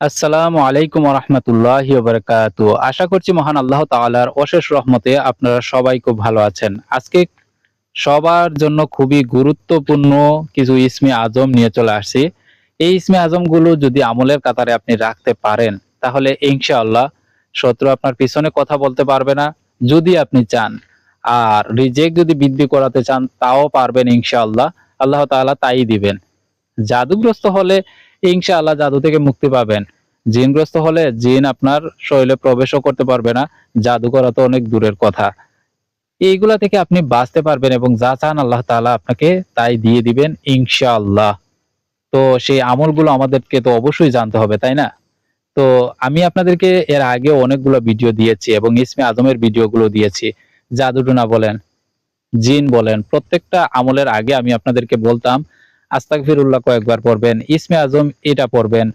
আসসালামু আলাইকুম রহমতুল্লাহ বারকাত আশা করছি মহান আল্লাহ তাআলার অশেষ রহমতে আপনারা সবাই খুব ভালো আছেন। আজকে সবার জন্য খুবই গুরুত্বপূর্ণ কিছু ইসমি আজম নিয়ে চলে আসছি। এই ইসমি আজমগুলো যদি আমলের কাতারে আপনি রাখতে পারেন, তাহলে ইনশাআল্লাহ শত্রু আপনার পিছনে কথা বলতে পারবে না, যদি আপনি চান। আর রিজেক্ট যদি বৃদ্ধি করাতে চান, তাও পারবেন ইনশাআল্লাহ। আল্লাহ তাআলা তাই দিবেন। জাদুগ্রস্ত হলে ইনশাআল্লাহ জাদু থেকে মুক্তি পাবেন। জিনগ্রস্ত হলে জিন আপনার শরীরে প্রবেশও করতে পারবে না। জাদু করা তো অনেক দূরের কথা। এইগুলা থেকে আপনি বাঁচতে পারবেন এবং যা চান আল্লাহ তাআলা আপনাকে তাই দিয়ে দিবেন ইনশাআল্লাহ। তো সেই আমলগুলো আমাদেরকে তো অবশ্যই জানতে হবে, তাই না? তো আমি আপনাদেরকে এর আগে অনেকগুলো ভিডিও দিয়েছি এবং ইসমে আজমের ভিডিওগুলো দিয়েছি। জাদুটুনা বলেন, জিন বলেন, প্রত্যেকটা আমলের আগে আমি আপনাদেরকে বলতাম আস্তাগফিরুল্লাহ কয়েকবার পড়বেন, ইসমে আজম এটা পড়বেন।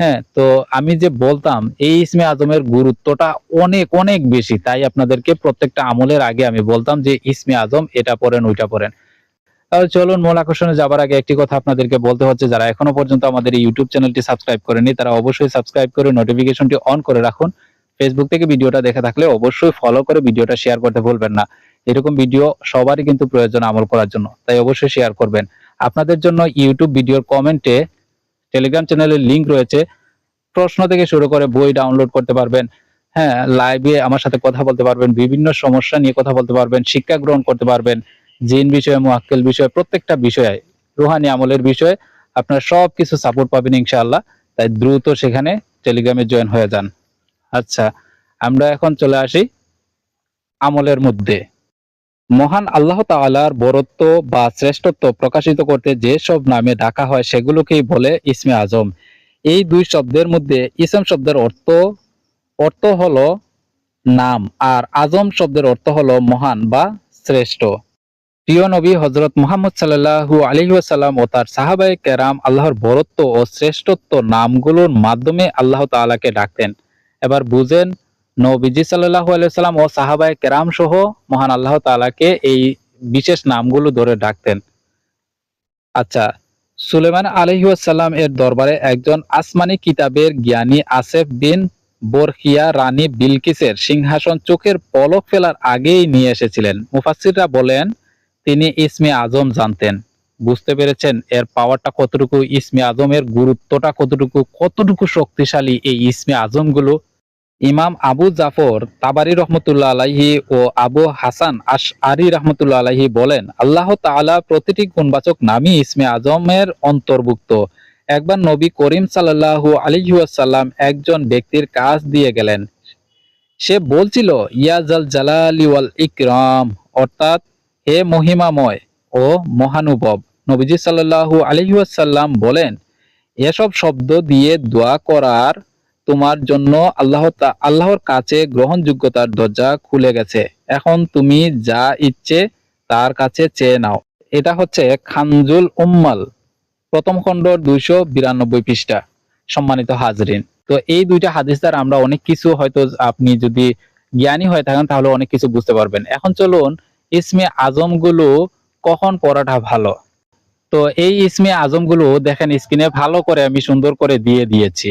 হ্যাঁ তো আমি যে বলতাম, এই ইসমে আজমের গুরুত্বটা অনেক অনেক বেশি। তাই আপনাদেরকে প্রত্যেকটা আমলের আগে আমি বলতাম যে ইসমে আজম এটা পড়েন, ওইটা পড়েন। চলুন, মূল আকর্ষণে যাবার আগে একটি কথা আপনাদেরকে বলতে হচ্ছে, যারা এখনও পর্যন্ত আমাদের ইউটিউব চ্যানেলটি সাবস্ক্রাইব করেনি তারা অবশ্যই সাবস্ক্রাইব করে নোটিফিকেশনটি অন করে রাখুন। ফেসবুক থেকে ভিডিওটা দেখে থাকলে অবশ্যই ফলো করে ভিডিওটা শেয়ার করতে ভুলবেন না। এরকম ভিডিও সবারই কিন্তু প্রয়োজন আমল করার জন্য, তাই অবশ্যই শেয়ার করবেন। আপনাদের জন্য ইউটিউব ভিডিওর কমেন্টে টেলিগ্রাম চ্যানেলের লিংক রয়েছে। প্রশ্ন থেকে শুরু করে বই ডাউনলোড করতে পারবেন। হ্যাঁ লাইভে আমার সাথে কথা বলতে পারবেন, বিভিন্ন সমস্যা নিয়ে কথা বলতে পারবেন, শিক্ষা গ্রহণ করতে পারবেন, জিন বিষয়ে মুআক্কেল বিষয়ে, প্রত্যেকটা বিষয়ে, রুহানি আমলের বিষয়ে আপনারা সব কিছু সাপোর্ট পাবেন ইনশাআল্লাহ। তাই দ্রুত সেখানে টেলিগ্রামে জয়েন হয়ে যান। আচ্ছা আমরা এখন চলে আসি আমলের মধ্যে। মহান আল্লাহ তাআলার বরত্ব বা শ্রেষ্ঠত্ব প্রকাশিত করতে যে সব নামে ডাকা হয় সেগুলোকেই বলে ইসমে আজম। এই দুই শব্দের মধ্যে ইসম শব্দের অর্থ অর্থ হলো নাম আর আজম শব্দের অর্থ হলো মহান বা শ্রেষ্ঠ। প্রিয় নবী হজরত মোহাম্মদ সাল্লাল্লাহু আলাইহি ওয়াসাল্লাম ও তার সাহাবাই কেরাম আল্লাহর বরত্ব ও শ্রেষ্ঠত্ব নামগুলোর মাধ্যমে আল্লাহ তাআলাকে ডাকতেন। এবার বুঝেন নবীজি সাল্লাল্লাহু আলাইহি ওয়াসাল্লাম ও সাহাবায়ে কেরাম সহ মহান আল্লাহ তাআলাকে এই বিশেষ নামগুলো ধরে ডাকতেন। আচ্ছা সুলেমান আলহিউসাল্লাম এর দরবারে একজন আসমানি কিতাবের জ্ঞানী আসেফ বিন বরখিয়া রানী বিলকিসের সিংহাসন চোখের পলক ফেলার আগেই নিয়ে এসেছিলেন। মুফাসসিররা বলেন, তিনি ইসমে আজম জানতেন। বুঝতে পেরেছেন এর পাওয়ারটা কতটুকু, ইসমে আজমের গুরুত্বটা কতটুকু কতটুকু শক্তিশালী এই ইসমে আজমগুলো ইমাম আবু জাফর তাবারি রহমতুল্লাহ আলাইহি ও আবু হাসান আশ আরি রহমতুল্লাহ আলাইহি বলেন, আল্লাহ তাআলা প্রতিটি গুণবাচক নামই ইসমে আজমের অন্তর্ভুক্ত। একবার নবী করিম সাল্লাল্লাহু আলাইহি ওয়াসাল্লাম একজন ব্যক্তির কাজ দিয়ে গেলেন। সে বলছিল ইয়াজাল জালালি ইকরাম অর্থাৎ, হে মহিমাময় ও মহানুভব নবীজি সাল্লাল্লাহু আলাইহি ওয়াসাল্লাম বলেন। এসব শব্দ দিয়ে দোয়া করার তোমার জন্য আল্লাহ আল্লাহর কাছে গ্রহণযোগ্যতার দরজা খুলে গেছে। এখন তুমি যা ইচ্ছে তার কাছে চেয়ে নাও। এটা হচ্ছে খানজুল উম্মাল, প্রথম খণ্ড দুইশো বিরানব্বই পৃষ্ঠা, সম্মানিত হাজরিন। তো এই দুইটা হাদিস দ্বারা আমরা অনেক কিছু হয়তো আপনি যদি জ্ঞানী হয়ে থাকেন, তাহলে অনেক কিছু বুঝতে পারবেন। এখন চলুন, ইসমে আজমগুলো কখন পড়াটা ভালো? তো এই ইসমে আজমগুলো দেখেন স্ক্রিনে ভালো করে আমি সুন্দর করে দিয়ে দিয়েছি।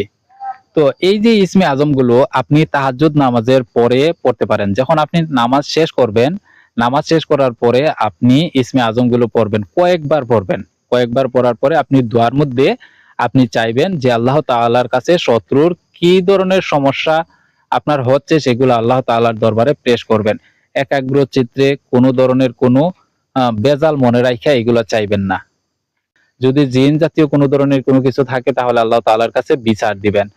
তো এই যে ইসমে আজমগুলো আপনি তাহাজ্জুদ নামাজের পরে পড়তে পারেন। যখন আপনি নামাজ শেষ করবেন, নামাজ শেষ করার পরে আপনি ইসমে আজমগুলো পড়বেন। কয়েকবার পড়বেন। কয়েকবার পড়ার পরে আপনি দোয়ার মধ্যে আপনি চাইবেন যে আল্লাহ তাআলার কাছে শত্রুর কি ধরনের সমস্যা আপনার হচ্ছে সেগুলো আল্লাহ তাআলার দরবারে পেশ করবেন। একাগ্র চিত্রে কোনো ধরনের কোনো বেজাল মনে রাখা এগুলো চাইবেন না। যদি জিন জাতীয় কোনো ধরনের কোনো কিছু থাকে তাহলে আল্লাহ তাআলার কাছে বিচার দিবেন।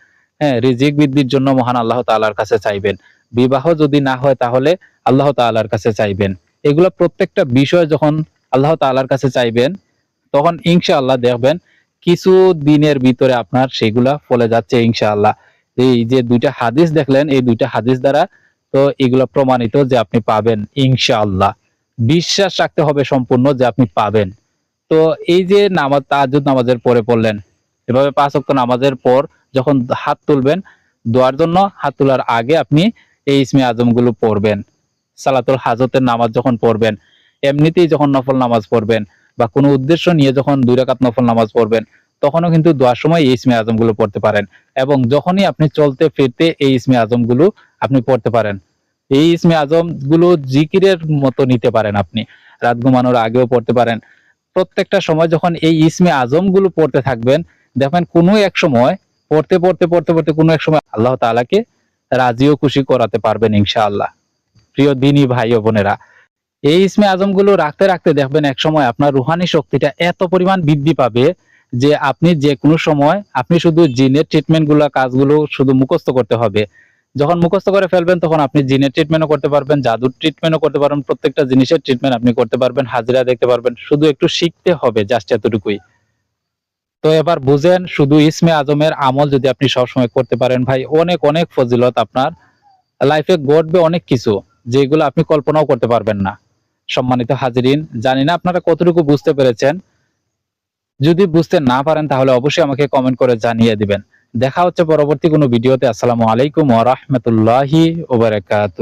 হ্যাঁ রিজিক বৃদ্ধির জন্য মহান আল্লাহ তাআলার কাছে চাইবেন। বিবাহ যদি না হয় তাহলে আল্লাহ তাআলার কাছে চাইবেন। এগুলো প্রত্যেকটা বিষয় যখন আল্লাহ তাআলার কাছে চাইবেন, তখন ইনশাআল্লাহ দেখবেন কিছু দিনের ভিতরে আপনার সেগুলা ফলে যাচ্ছে ইনশাআল্লাহ। এই যে দুইটা হাদিস দেখলেন, এই দুইটা হাদিস দ্বারা তো এগুলো প্রমাণিত যে আপনি পাবেন ইনশাআল্লাহ। বিশ্বাস রাখতে হবে সম্পূর্ণ যে আপনি পাবেন। তো এই যে নামাজ, তাহাজ্জুদ নামাজের পরে পড়লেন, এভাবে পাঁচ ওয়াক্ত নামাজের পর যখন হাত তুলবেন, দোয়ার জন্য হাত তোলার আগে আপনি এই ইসমে আজমগুলো পড়বেন। সালাতুল হাজতের নামাজ যখন পড়বেন, এমনিতেই যখন নফল নামাজ পড়বেন বা কোনো উদ্দেশ্য নিয়ে যখন দুই রাকাত নফল নামাজ পড়বেন, তখনও কিন্তু দোয়ার সময় এই ইসমে আজমগুলো পড়তে পারেন এবং যখনই আপনি চলতে ফিরতে এই ইসমে আজমগুলো আপনি পড়তে পারেন। এই ইসমে আজমগুলো জিকিরের মতো নিতে পারেন আপনি। রাত ঘুমানোর আগেও পড়তে পারেন। প্রত্যেকটা সময় যখন এই ইসমে আজমগুলো পড়তে থাকবেন, দেখবেন কোনো এক সময় পড়তে পড়তে পড়তে পড়তে কোনো এক সময় আল্লাহ তাআলাকে রাজিও খুশি করাতে পারবেন ইনশাআল্লাহ। প্রিয় দিনী ভাই ও বোনেরা, এই ইসমে আজমগুলো রাখতে রাখতে দেখবেন এক সময় আপনার রুহানি শক্তিটা এত পরিমাণ বৃদ্ধি পাবে যে আপনি যে কোনো সময় আপনি শুধু জিনের ট্রিটমেন্টগুলো, কাজগুলো শুধু মুখস্থ করতে হবে। যখন মুখস্থ করে ফেলবেন তখন আপনি জিনের ট্রিটমেন্টও করতে পারবেন, জাদুর ট্রিটমেন্টও করতে পারবেন, প্রত্যেকটা জিনিসের ট্রিটমেন্ট আপনি করতে পারবেন, হাজিরা দেখতে পারবেন, শুধু একটু শিখতে হবে জাস্ট এতটুকুই। তো এবার বুঝেন শুধু ইসমে আজমের আমল যদি আপনি সবসময় করতে পারেন, ভাই, অনেক অনেক ফজিলত আপনার লাইফে ঘটবে অনেক কিছু যেগুলো আপনি কল্পনাও করতে পারবেন না। সম্মানিত হাজিরিন, জানি না আপনারা কতটুকু বুঝতে পেরেছেন। যদি বুঝতে না পারেন, তাহলে অবশ্যই আমাকে কমেন্ট করে জানিয়ে দিবেন। দেখা হচ্ছে পরবর্তী কোনো ভিডিওতে। আসসালামু আলাইকুম ওয়া রাহমাতুল্লাহি ওয়া বারাকাতুহু